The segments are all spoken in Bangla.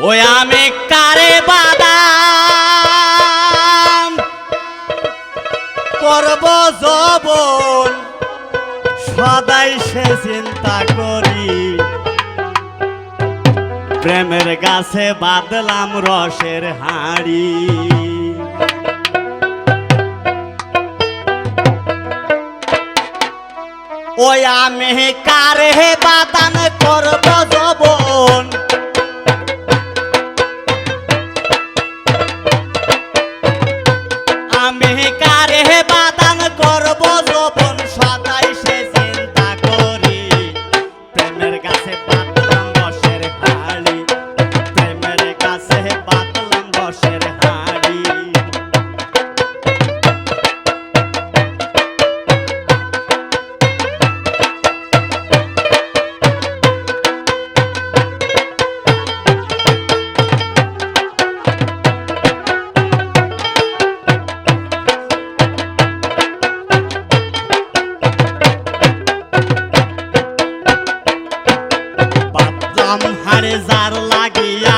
ওই আমি কারে বাদাম? করব জবন সদাই সে চিন্তা করি। প্রেমের গাছে বাদলাম রসের হাড়ি। ওই আমি কারে বাদান করব জবন se যার লাগিয়া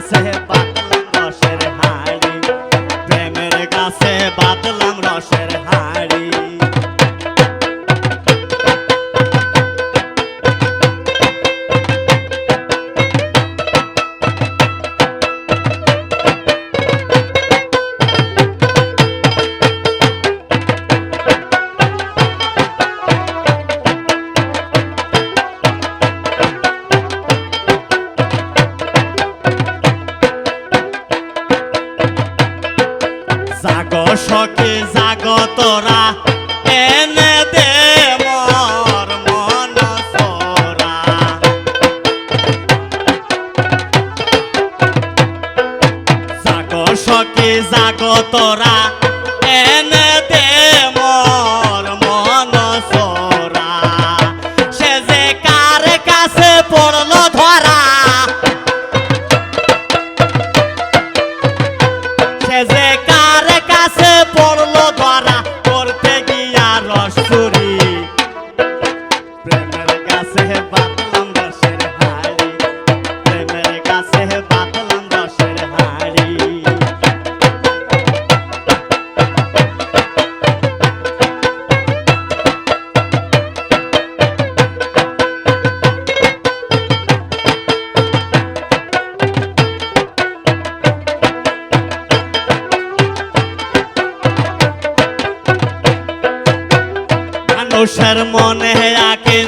साहेब তোরা, এনে দে মোর মন সোরা। সে যে কার কাছে পড়ল ধরা, সে যে কার কাছে পড় तो शर्मो ने आके